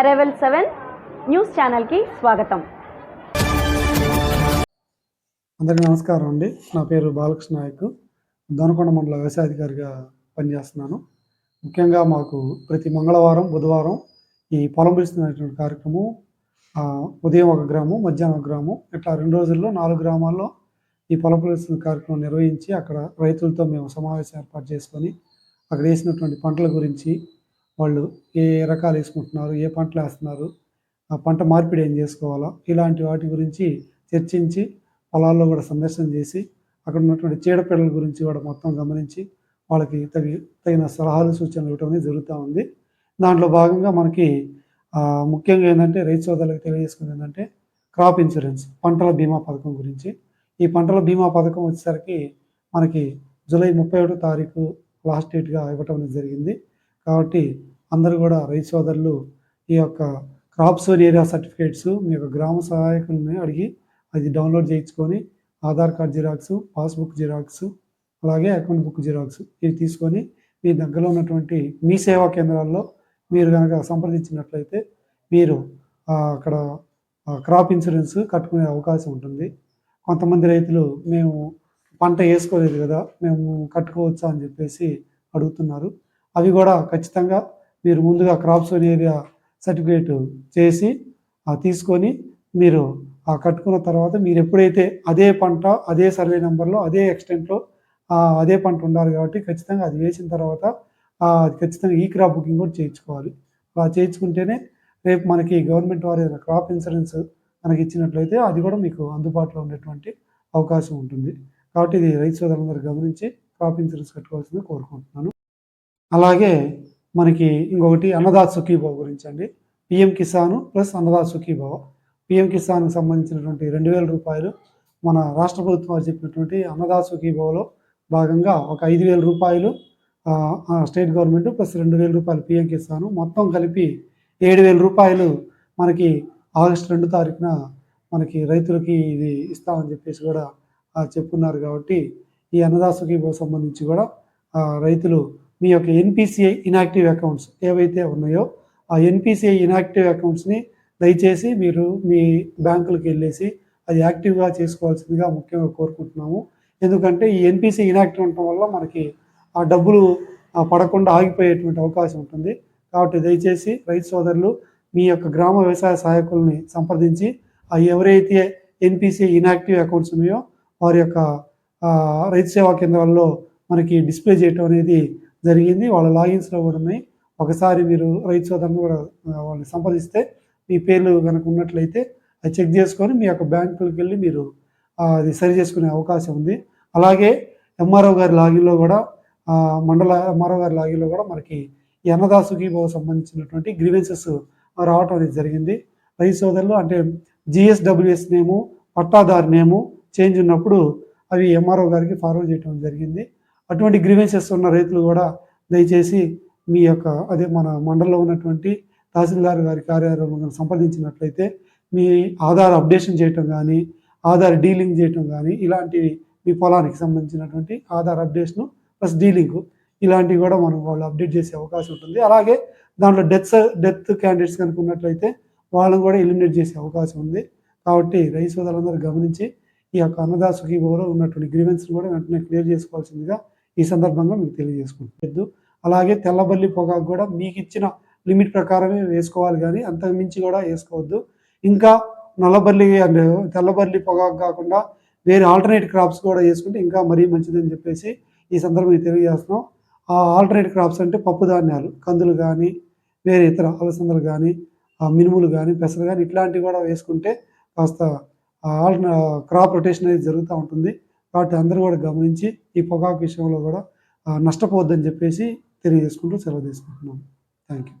Arrival seven news ఛానల్కి స్వాగతం. అందరికీ నమస్కారం అండి. నా పేరు బాలకృష్ణ నాయక్. దొనకొండ మండల వ్యవసాయాధికారిగా పనిచేస్తున్నాను. ముఖ్యంగా మాకు ప్రతి మంగళవారం బుధవారం ఈ పొలం పిలుస్తున్నటువంటి కార్యక్రమం ఉదయం ఒక గ్రామం మధ్యాహ్నం ఒక గ్రామం ఇట్లా రెండు రోజుల్లో నాలుగు గ్రామాల్లో ఈ పొలం పిలుస్తున్న కార్యక్రమం నిర్వహించి అక్కడ రైతులతో మేము సమావేశం ఏర్పాటు చేసుకొని అక్కడ వేసినటువంటి పంటల గురించి వాళ్ళు ఏ రకాలు వేసుకుంటున్నారు ఏ పంటలు వేస్తున్నారు ఆ పంట మార్పిడి ఏం చేసుకోవాలో ఇలాంటి వాటి గురించి చర్చించి పొలాల్లో కూడా సందర్శన చేసి అక్కడ ఉన్నటువంటి చీడపీడల గురించి కూడా మొత్తం గమనించి వాళ్ళకి తగి తగిన సలహాలు సూచనలు ఇవ్వడం అనేది జరుగుతూ ఉంది. దాంట్లో భాగంగా మనకి ముఖ్యంగా ఏంటంటే రైతు సోదరులకు తెలియజేసుకుంది ఏంటంటే క్రాప్ ఇన్సూరెన్స్ పంటల బీమా పథకం గురించి. ఈ పంటల బీమా పథకం వచ్చేసరికి మనకి జూలై ముప్పై ఒకటో తారీఖు లాస్ట్ డేట్గా ఇవ్వటం అనేది జరిగింది. కాబట్టి అందరూ కూడా రైతు సోదరులు ఈ యొక్క క్రాప్ సోన్ ఏరియా సర్టిఫికేట్స్ మీ యొక్క గ్రామ సహాయకుల్ని అడిగి అది డౌన్లోడ్ చేయించుకొని Aadhaar card xerox passbook xerox అలాగే అకౌంట్ బుక్ జిరాక్స్ ఇవి తీసుకొని మీ దగ్గరలో ఉన్నటువంటి మీ సేవా కేంద్రాల్లో మీరు కనుక సంప్రదించినట్లయితే మీరు అక్కడ క్రాప్ ఇన్సూరెన్స్ కట్టుకునే అవకాశం ఉంటుంది. కొంతమంది రైతులు మేము పంట వేసుకోలేదు కదా మేము కట్టుకోవచ్చా అని చెప్పేసి అడుగుతున్నారు. అవి కూడా ఖచ్చితంగా మీరు ముందుగా క్రాప్ సోన్ ఏరియా సర్టిఫికేట్ చేసి తీసుకొని మీరు ఆ కట్టుకున్న తర్వాత మీరు ఎప్పుడైతే అదే పంట అదే సర్వే నెంబర్లో అదే ఎక్స్టెంట్లో అదే పంట ఉండాలి కాబట్టి ఖచ్చితంగా అది వేసిన తర్వాత అది ఖచ్చితంగా ఈ క్రాప్ బుకింగ్ కూడా చేయించుకోవాలి. అలా చేయించుకుంటేనే రేపు మనకి గవర్నమెంట్ వారి క్రాప్ ఇన్సూరెన్స్ మనకి ఇచ్చినట్లయితే అది కూడా మీకు అందుబాటులో ఉండేటువంటి అవకాశం ఉంటుంది. కాబట్టి ఇది రైతు సోదరులందరూ గమనించి క్రాప్ ఇన్సూరెన్స్ కట్టుకోవాల్సింది కోరుకుంటున్నాను. అలాగే మనకి ఇంకొకటి అన్నదాత సుఖీభావ గురించి అండి PM Kisan plus Annadata Sukhibhava. PM కిసాన్కి సంబంధించినటువంటి రెండు వేల రూపాయలు మన రాష్ట్ర ప్రభుత్వం వారు చెప్పినటువంటి అన్నదాత సుఖీభావలో భాగంగా ఒక ఐదు వేల రూపాయలు స్టేట్ గవర్నమెంట్ ప్లస్ రెండు వేల రూపాయలు పిఎం కిసాన్ మొత్తం కలిపి ఏడు వేల రూపాయలు మనకి ఆగస్టు రెండు తారీఖున మనకి రైతులకి ఇది ఇస్తామని చెప్పేసి కూడా చెప్పున్నారు కాబట్టి ఈ అన్నదాసుకి సంబంధించి కూడా రైతులు మీ యొక్క ఎన్పిసిఐ ఇనాక్టివ్ అకౌంట్స్ ఏవైతే ఉన్నాయో ఆ ఎన్పిసిఐ ఇనాక్టివ్ అకౌంట్స్ని దయచేసి మీరు మీ బ్యాంకులకు వెళ్ళేసి అది యాక్టివ్గా చేసుకోవాల్సిందిగా ముఖ్యంగా కోరుకుంటున్నాము. ఎందుకంటే ఈ ఎన్పిసి ఇనాక్టివ్ ఉండటం వల్ల మనకి ఆ డబ్బులు పడకుండా ఆగిపోయేటువంటి అవకాశం ఉంటుంది. కాబట్టి దయచేసి రైతు సోదరులు మీ యొక్క గ్రామ వ్యవసాయ సహాయకుల్ని సంప్రదించి ఆ ఎవరైతే ఎన్పిసి ఇనాక్టివ్ అకౌంట్స్ ఉన్నాయో వారి యొక్క రైతు సేవా కేంద్రాల్లో మనకి డిస్ప్లే చేయటం అనేది జరిగింది. వాళ్ళ లాగిన్స్లో కూడా ఉన్నాయి. ఒకసారి మీరు రైతు సోదరుని కూడా వాళ్ళని సంప్రదిస్తే మీ పేర్లు కనుక ఉన్నట్లయితే అది చెక్ చేసుకొని మీ యొక్క బ్యాంకులకు వెళ్ళి మీరు అది సరి చేసుకునే అవకాశం ఉంది. అలాగే ఎంఆర్ఓ గారి లాగిన్లో కూడా మండల ఎంఆర్ఓ గారి లాగిన్లో కూడా మనకి ఈ అన్నదాసుకి సంబంధించినటువంటి గ్రీవెన్సెస్ రావటం అనేది జరిగింది. రైతు సోదరులు అంటే జిఎస్డబ్ల్యూఎస్ నేము పట్టాదారు నేము చేంజ్ ఉన్నప్పుడు అవి ఎంఆర్ఓ గారికి ఫార్వర్డ్ చేయడం జరిగింది. అటువంటి గ్రీవెన్సెస్ ఉన్న రైతులు కూడా దయచేసి మీ యొక్క అదే మన మండలంలో ఉన్నటువంటి తహసీల్దార్ గారి కార్యాలయం సంప్రదించినట్లయితే మీ ఆధార్ అప్డేషన్ చేయటం కానీ ఆధార్ డీలింగ్ చేయటం కానీ ఇలాంటివి మీ పొలానికి సంబంధించినటువంటి ఆధార్ అప్డేషను ప్లస్ డీలింగ్ ఇలాంటివి కూడా మనం వాళ్ళు అప్డేట్ చేసే అవకాశం ఉంటుంది. అలాగే దాంట్లో డెత్ డెత్ క్యాండిడేట్స్ కనుక ఉన్నట్లయితే వాళ్ళని కూడా ఎలిమినేట్ చేసే అవకాశం ఉంది. కాబట్టి రైతు సోదరులందరూ గమనించి ఈ యొక్క అన్నదాసుకి ఉన్నటువంటి గ్రీవెన్స్ కూడా వెంటనే క్లియర్ చేసుకోవాల్సిందిగా ఈ సందర్భంగా మీకు తెలియజేసుకుంటుంది అలాగే తెల్లబల్లి పొగాకు కూడా మీకు ఇచ్చిన లిమిట్ ప్రకారమే వేసుకోవాలి కానీ అంతకు మించి కూడా వేసుకోవద్దు. ఇంకా నల్లబల్లి అంటే తెల్లబల్లి పొగాకు కాకుండా వేరే ఆల్టర్నేట్ క్రాప్స్ కూడా వేసుకుంటే ఇంకా మరీ మంచిదని చెప్పేసి ఈ సందర్భంగా తెలియజేస్తున్నాం. ఆ ఆల్టర్నేట్ క్రాప్స్ అంటే పప్పు ధాన్యాలు కందులు కానీ వేరే ఇతర అలసందలు కానీ ఆ మినుములు కానీ పెసలు కానీ ఇట్లాంటివి కూడా వేసుకుంటే కాస్త ఆల్టర్ క్రాప్ రొటేషన్ అనేది జరుగుతూ ఉంటుంది. కాబట్టి అందరూ కూడా గమనించి ఈ పొగాకు విషయంలో కూడా నష్టపోవద్దని చెప్పేసి తెలియజేసుకుంటూ సెలవు తీసుకుంటున్నాను. Thank you